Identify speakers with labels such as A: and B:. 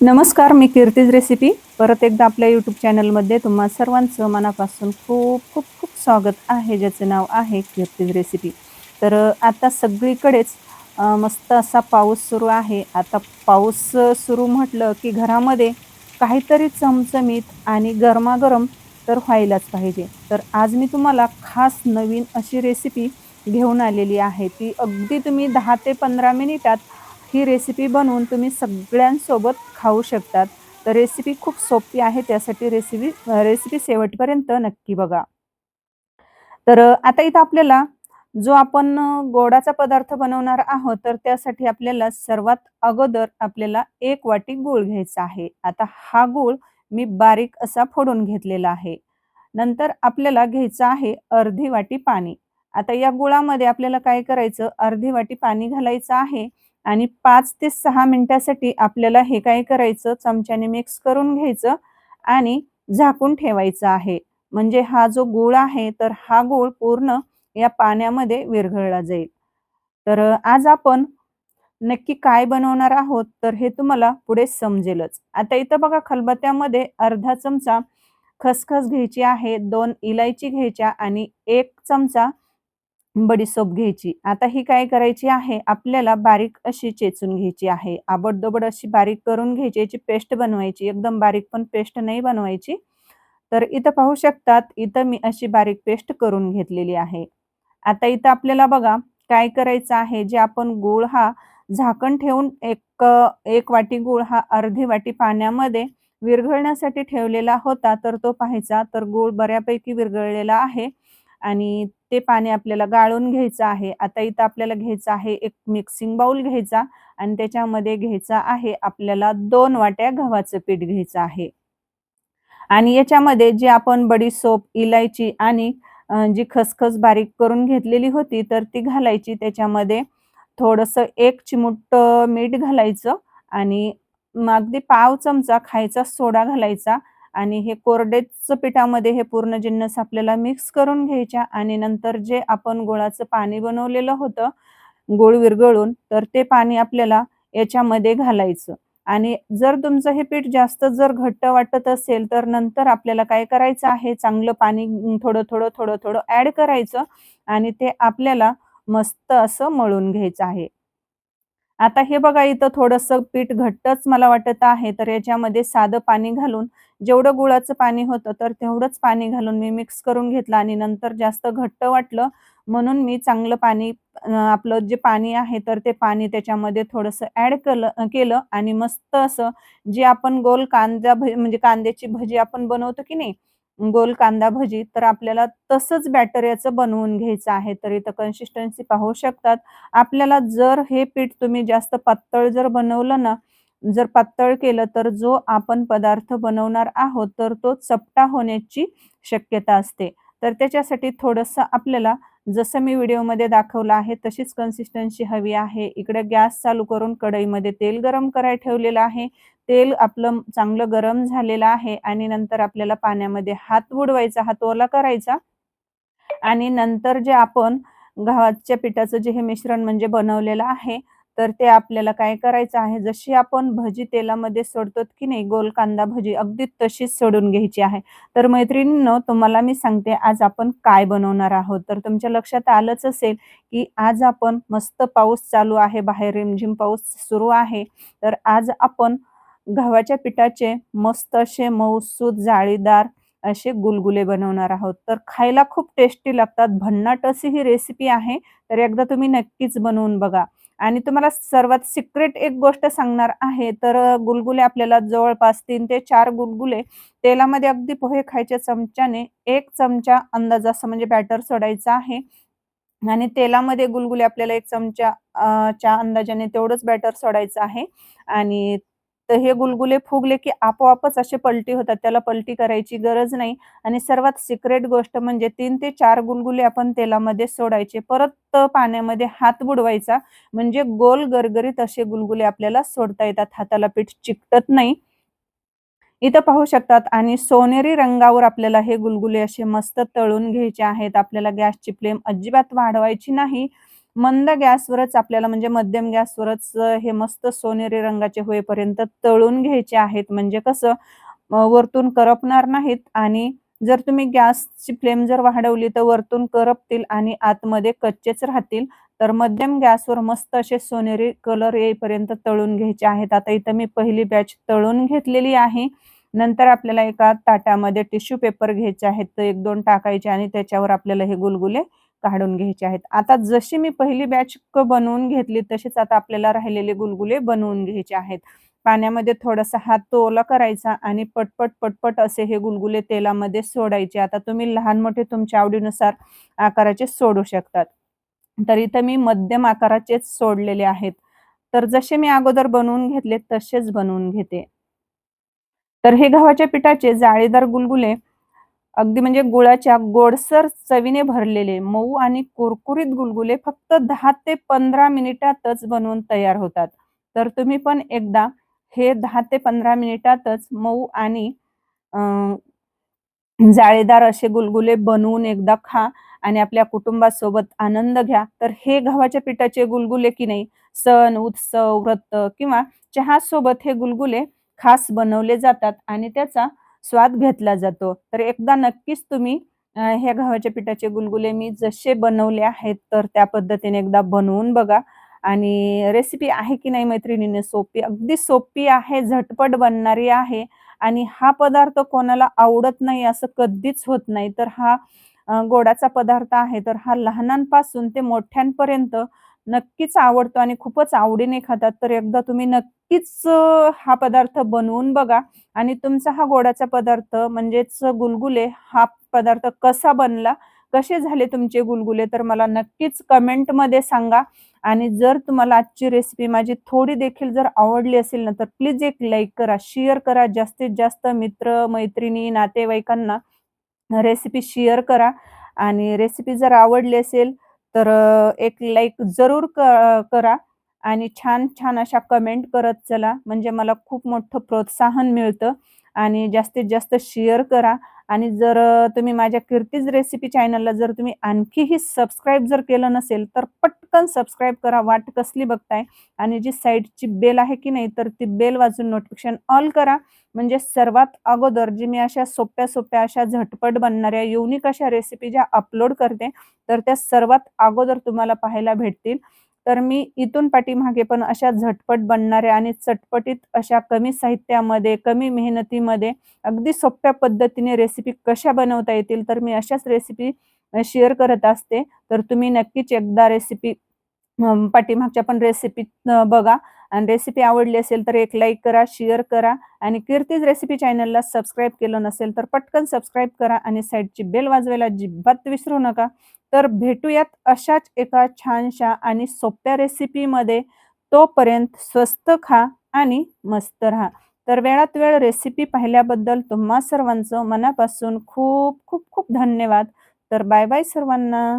A: नमस्कार मी कीर्तीज रेसिपी. परत एकदा आपल्या यूट्यूब चॅनलमध्ये तुम्हा सर्वांचं मनापासून खूप खूप खूप स्वागत आहे ज्याचं नाव आहे कीर्तीज रेसिपी. तर आता सगळीकडेच मस्त असा पाऊस सुरू आहे. आता पाऊस सुरू म्हटलं की घरामध्ये काहीतरी चमचमीत आणि गरमागरम तर व्हायलाच पाहिजे. तर आज मी तुम्हाला खास नवीन अशी रेसिपी घेऊन आलेली आहे. ती अगदी तुम्ही दहा ते पंधरा मिनिटात ही रेसिपी बनवून तुम्ही सगळ्यांसोबत खाऊ शकतात. तर रेसिपी खूप सोपी आहे त्यासाठी रेसिपी रेसिपी शेवटपर्यंत नक्की बघा. तर आता इथं आपल्याला जो आपण गोडाचा पदार्थ बनवणार आहोत तर त्यासाठी आपल्याला सर्वात अगोदर आपल्याला एक वाटी गूळ घ्यायचा आहे. आता हा गूळ मी बारीक असा फोडून घेतलेला आहे. नंतर आपल्याला घ्यायचं आहे अर्धी वाटी पाणी. आता या गुळामध्ये आपल्याला काय करायचं? अर्धी वाटी पाणी घालायचं आहे. आणि पाच ते सहा मिनिटासाठी आपल्याला हे काय करायचं? चमच्याने मिक्स करून घ्यायचं आणि झाकून ठेवायचं आहे. म्हणजे हा जो गूळ आहे तर हा गूळ पूर्ण या पाण्यामध्ये विरघळला जाईल. तर आज आपण नक्की काय बनवणार आहोत? तर हे तुम्हाला पुढे समजेलच. आता इथं बघा खलबत्त्यामध्ये अर्धा चमचा खसखस घ्यायची आहे दोन इलायची घ्यायच्या आणि एक चमचा बडीसोप घ्यायची आता ही काय करायची आहे आपल्याला बारीक अशी चेचून घ्यायची आहे आबडदोबड अशी बारीक करून घ्यायची याची पेस्ट बनवायची एकदम बारीक पण पेस्ट नाही बनवायची तर इथं पाहू शकतात इथं मी अशी बारीक पेस्ट करून घेतलेली आहे आता इथं आपल्याला बघा काय करायचं आहे जे आपण गूळ हा झाकण ठेवून एक एक वाटी गूळ हा अर्धी वाटी पाण्यामध्ये विरघळण्यासाठी ठेवलेला होता तर तो पाहायचा तर गूळ बऱ्यापैकी विरघळलेला आहे आणि ते पाणी आपल्याला गाळून घ्यायचं आहे. आता इथं आपल्याला घ्यायचं आहे एक मिक्सिंग बाउल घ्यायचा आणि त्याच्यामध्ये घ्यायचा आहे आपल्याला दोन वाट्या गव्हाचं पीठ घ्यायचं आहे. आणि याच्यामध्ये जे आपण बडीशोप इलायची आणि जी खसखस बारीक करून घेतलेली होती तर ती घालायची. त्याच्यामध्ये थोडंसं एक चिमूट मीठ घालायचं आणि अगदी पाव चमचा खायचा सोडा घालायचा आणि हे कोरडेच पिठामध्ये हे पूर्ण जिन्नस आपल्याला मिक्स करून घ्यायच्या आणि नंतर जे आपण गुळाचं पाणी बनवलेलं होतं गुळ विरघळून तर ते पाणी आपल्याला याच्यामध्ये घालायचं. आणि जर तुमचं हे पीठ जास्त जर घट्ट वाटत असेल तर नंतर आपल्याला काय करायचं आहे? चांगलं पाणी थोडं थोडं थोडं थोडं ऍड करायचं आणि ते आपल्याला मस्त असं मळून घ्यायचं आहे. आता हे बघा इथं थोडंसं पीठ घट्टच मला वाटत आहे तर याच्यामध्ये साधं पाणी घालून जेवढं गुळाचं पाणी होतं तर तेवढंच पाणी घालून मी मिक्स करून घेतलं आणि नंतर जास्त घट्ट वाटलं म्हणून मी चांगलं पाणी आपलं जे पाणी आहे तर ते पाणी त्याच्यामध्ये थोडंसं ऍड केलं केलं आणि मस्त असं जे आपण गोल कांदा भ म्हणजे कांद्याची भजी आपण बनवतो की नाही गोल कांदा भजी तर आपल्याला तसंच बॅटर याचं बनवून घ्यायचं आहे तर इथं कन्सिस्टन्सी पाहू शकतात. आपल्याला जर हे पीठ तुम्ही जास्त पातळ जर बनवलं ना जर पातळ केलं तर जो आपण पदार्थ बनवणार आहोत तर तो चपटा होण्याची शक्यता असते. तर त्याच्यासाठी थोडंसं आपल्याला जसं मी व्हिडिओमध्ये दाखवलं आहे तशीच कन्सिस्टन्सी हवी आहे. इकडे गॅस चालू करून कढईमध्ये तेल गरम करायला ठेवलेलं आहे. तेल आपलं चांगलं गरम झालेलं आहे आणि नंतर आपल्याला पाण्यामध्ये हात बुडवायचा हात ओला करायचा. आणि नंतर जे आपण गव्हाच्या पिठाचं जे हे मिश्रण म्हणजे बनवलेलं आहे तर ते आपल्याला काय करायचं आहे? जशी आपण भजी तेलामध्ये सोडतो की नाही गोल कांदा भजी अगदी तशीच सोडून घ्यायची आहे. तर मैत्रिणींनो तुम्हाला मी सांगते आज आपण काय बनवणार आहोत. तर तुमच्या लक्षात आलंच असेल की आज आपण मस्त पाऊस चालू आहे बाहेर रिमझिम पाऊस सुरू आहे. तर आज आपण गव्हाच्या पिठाचे मस्त असे मऊसूत जाळीदार असे गुलगुले बनवणार आहोत. तर खायला खूप टेस्टी लागतात. भन्नाट अशी ही रेसिपी आहे तर एकदा तुम्ही नक्कीच बनवून बघा. आणि तुम्हाला सर्वात सिक्रेट एक गोष्ट सांगणार आहे तर गुलगुले आपल्याला जवळपास तीन ते चार गुलगुले तेलामध्ये अगदी पोहे खायच्या चमच्याने एक चमचा अंदाजाचं म्हणजे बॅटर सोडायचं आहे. आणि तेलामध्ये गुलगुले आपल्याला एक चमचा च्या अंदाजाने तेवढंच बॅटर सोडायचं आहे. आणि तर हे गुलगुले फुगले की आपोआपच असे पलटी होतात. त्याला पलटी करायची गरज नाही. आणि सर्वात सिक्रेट गोष्ट म्हणजे तीन ते चार गुलगुले आपण तेलामध्ये सोडायचे. परत पाण्यामध्ये हात बुडवायचा. म्हणजे गोल गरगरीत असे गुलगुले आपल्याला सोडता येतात. हाताला पीठ चिकटत नाही. इथं पाहू शकतात. आणि सोनेरी रंगावर आपल्याला हे गुलगुले असे मस्त तळून घ्यायचे आहेत. आपल्याला गॅसची फ्लेम अजिबात वाढवायची नाही. मंद गॅसवरच आपल्याला म्हणजे मध्यम गॅसवरच हे मस्त सोनेरी रंगाचे होईपर्यंत तळून घ्यायचे आहेत. म्हणजे कसं वरतून करपणार नाहीत आणि जर तुम्ही गॅसची फ्लेम जर वाढवली तर वरतून करपतील आणि आतमध्ये कच्चेच राहतील. तर मध्यम गॅसवर मस्त असे सोनेरी कलर येईपर्यंत तळून घ्यायचे आहेत. आता इथं मी पहिली बॅच तळून घेतलेली आहे. नंतर आपल्याला एका ताटामध्ये टिश्यू पेपर घ्यायचे आहेत. तर एक दोन टाकायचे आणि त्याच्यावर आपल्याला हे गुलगुले काढून घ्यायचे आहेत. आता जशी मी पहिली बॅच बनवून घेतली तशीच आता आपल्याला राहिलेले गुलगुले बनवून घ्यायचे आहेत. पाण्यामध्ये थोडासा हात ओला करायचा आणि पटपट पटपट असे हे गुलगुले तेलामध्ये सोडायचे. आता तुम्ही लहान मोठे तुमच्या आवडीनुसार आकाराचे सोडू शकतात. तर इथं मी मध्यम आकाराचेच सोडलेले आहेत. तर जसे मी अगोदर बनवून घेतले तसेच बनवून घेते. तर हे गव्हाच्या पिठाचे जाळीदार गुलगुले अगदी म्हणजे गुळाच्या गोडसर चवीने भरलेले मऊ आणि कुरकुरीत गुलगुले फक्त दहा ते पंधरा मिनिटातच बनवून तयार होतात. तर तुम्ही पण एकदा हे दहा ते पंधरा मिनिटातच मऊ आणि जाळीदार असे गुलगुले बनवून एकदा खा आणि आपल्या कुटुंबासोबत आनंद घ्या. तर हे गव्हाच्या पिठाचे गुलगुले की नाही? सण उत्सव व्रत किंवा चहा सोबत हे गुलगुले खास बनवले जातात आणि त्याचा स्वाद घेतला जातो. तर एकदा नक्कीच तुम्ही ह्या गव्हाच्या पिठाचे गुलगुले मी जसे बनवले आहेत तर त्या पद्धतीने एकदा बनवून बघा. आणि रेसिपी आहे की नाही मैत्रिणीने सोपी अगदी सोपी आहे झटपट बनणारी आहे. आणि हा पदार्थ कोणाला आवडत नाही असं कधीच होत नाही. तर हा गोडाचा पदार्थ आहे तर हा लहानांपासून ते मोठ्यांपर्यंत नक्कीच आवडतो आणि खूपच आवडीने खातात. तर एकदा तुम्ही नक्कीच हा पदार्थ बनवून बघा आणि तुमचा हा गोडाचा पदार्थ म्हणजेच गुलगुले हा पदार्थ कसा बनला कसे झाले तुमचे गुलगुले तर मला नक्कीच कमेंटमध्ये सांगा. आणि जर तुम्हाला आजची रेसिपी माझी थोडी देखील जर आवडली असेल ना तर प्लीज एक लाईक करा शेअर करा. जास्तीत जास्त मित्र मैत्रिणी नातेवाईकांना रेसिपी शेअर करा. आणि रेसिपी जर आवडली असेल तर एक लाईक जरूर करा आणि छान छान अशा कमेंट करत चला. म्हणजे मला खूप मोठं प्रोत्साहन मिळतं आणि जास्तीत जास्त शेअर करा आणि जर तुम्ही माझ्या कीर्तीज रेसिपी चॅनलला जर तुम्ही आणखीही सबस्क्राईब जर केलं नसेल तर पटकन सबस्क्राईब करा. वाट कसली बघताय? आणि जी साईडची बेल आहे की नाही तर ती बेल वाजून नोटिफिकेशन ऑल करा. म्हणजे सर्वात अगोदर जी मी अशा सोप्या सोप्या अशा झटपट बनणाऱ्या युनिक अशा रेसिपी ज्या अपलोड करते तर त्या सर्वात अगोदर तुम्हाला पाहायला भेटतील. तर मी इथून पाठीमागे पण अशा झटपट बनणाऱ्या आणि चटपटीत अशा कमी साहित्यामध्ये कमी मेहनतीमध्ये अगदी सोप्या पद्धतीने रेसिपी कशा बनवता येतील तर मी अशाच रेसिपी शेअर करत असते. तर तुम्ही नक्कीच एकदा रेसिपी पाठीमागच्या पण रेसिपी बघा. आणि रेसिपी आवडली असेल तर एक लाईक करा शेअर करा आणि कीर्तीज रेसिपी चॅनलला सबस्क्राईब केलं नसेल तर पटकन सबस्क्राईब करा आणि साईडची बेल वाजवायला जिब्बात विसरू नका. तर भेटूयात अशाच एका छानशा आणि सोप्या रेसिपीमध्ये तोपर्यंत स्वस्त खा आणि मस्त राहा. तर वेळात वेळ रेसिपी पाहिल्याबद्दल तुम्हा सर्वांचं मनापासून खूप खूप खूप धन्यवाद. तर बाय बाय सर्वांना.